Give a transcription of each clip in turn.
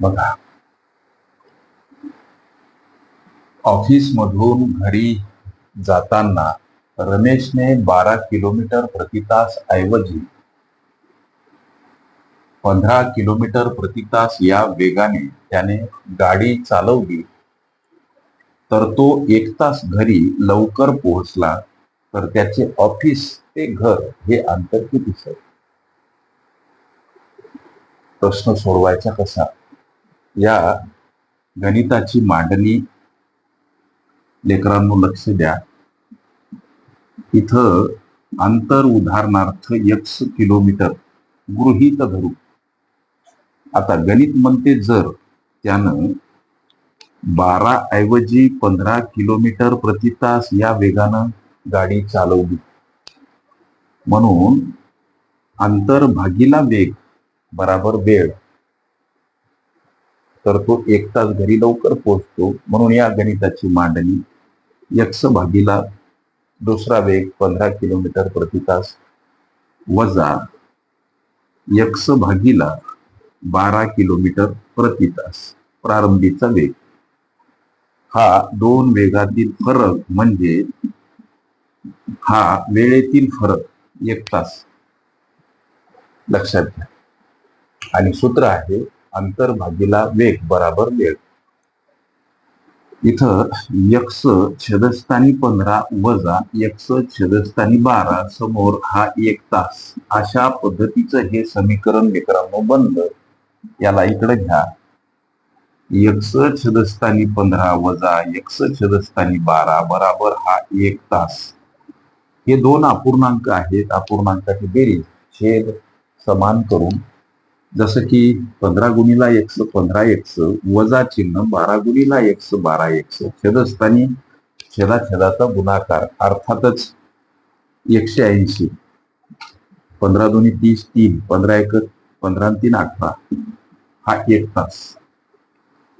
बघा. ऑफिस मधून घरी जाताना रमेशने बारा किलोमीटर प्रति तास ऐवजी पंधरा किलोमीटर प्रति तास या वेगाने त्याने गाडी चालवली तर तो एक तास घरी लवकर पोहोचला तर त्याचे ऑफिस ते घर हे अंतर किती सर प्रश्न सोडवायचा कसा? या गणिताची मांडणी लेकरांनो लक्ष द्या. इथं अंतर उदाहरणार्थ एक्स किलोमीटर गृहीत धरू. आता गणित म्हणते जर त्यानं बारा ऐवजी पंधरा किलोमीटर प्रति तास या वेगानं गाडी चालवली. म्हणून अंतर भागीला वेग बराबर वेळ. तर तो एक तास घरी लवकर पोहोचतो. म्हणून या गणिताची मांडणी यक्स भागीला दुसरा वेग पंधरा किलोमीटर प्रति तास वजा यक्स भागीला बारा किलोमीटर प्रति तास प्रारंभीचा वेग. हा दोन वेगातील फरक म्हणजे हा वेळेतील फरक एक तास. लक्षात घ्या. आणि सूत्र आहे अंतर भागीला वेग बराबर वेळ इथं यक्ष छेदस्थानी पंधरा वजा यक्ष छेदस्थानी बारा समोर हा एक तास. अशा पद्धतीचं हे समीकरण मित्रांनो बनलं याला इकडे घ्या. यक्ष छेदस्थानी पंधरा वजा यक्ष छेदस्थानी बारा बराबर हा एक तास. हे दोन अपूर्णांक आहेत. अपूर्णांकाची बेरीज. छेद समान करून जसं की पंधरा गुणीला एक्स पंधरा एक्स वजा चिन्ह बारा गुणीला एक्स बारा एक्स छेदस्थानी छेदा छेदाचा गुणाकार अर्थातच एकशे ऐंशी. पंधरा दोन्ही तीस तीन. पंधरा एक पंधरा तीन अठरा. हा एक तास.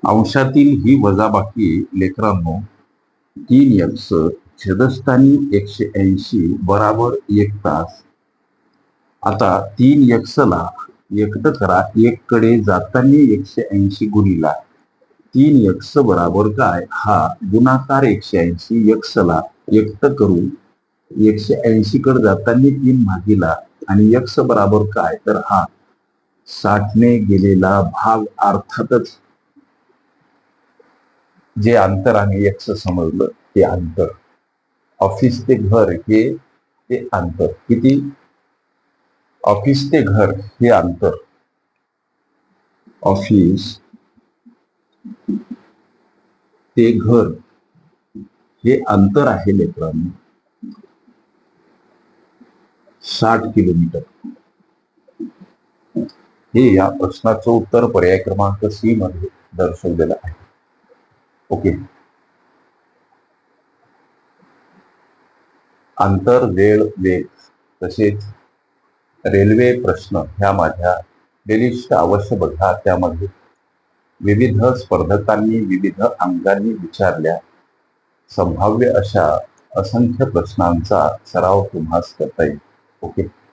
अंशातील ही वजाबाकी लेकरांनो तीन एक्स छेदस्थानी एकशे ऐंशी बराबर एक तास. आता तीन एक्सला एकट करा. एक कडे जाताना एकशे ऐंशी गुणीला. तीन यक्ष बराबर काय? हा गुणाकार एकशे ऐंशी यक्षला. एकट करून एकशे ऐंशी कडे जाताना तीन भागीला आणि यक्ष बराबर काय? तर हा साठने गेलेला भाग अर्थातच जे अंतर आम्ही यक्ष समजलं ते अंतर. ऑफिस ते घर हे ते अंतर. किती? ऑफिस ते घर हे अंतर. ऑफिस ते घर हे अंतर आहे लेकरांनो. साठ किलोमीटर. हे या प्रश्नाचं उत्तर पर्याय क्रमांक सी मध्ये दर्शवलेलं आहे. ओके. अंतर वेळ वेग तसेच रेल्वे प्रश्न ह्या माझ्या प्लेलिस्ट अवश्य बघा त्यामध्ये विविध स्पर्धकांनी विविध अंगांनी विचारल्या. संभाव्य अशा असंख्य प्रश्नांचा सराव तुम्हास करता येईल. ओके?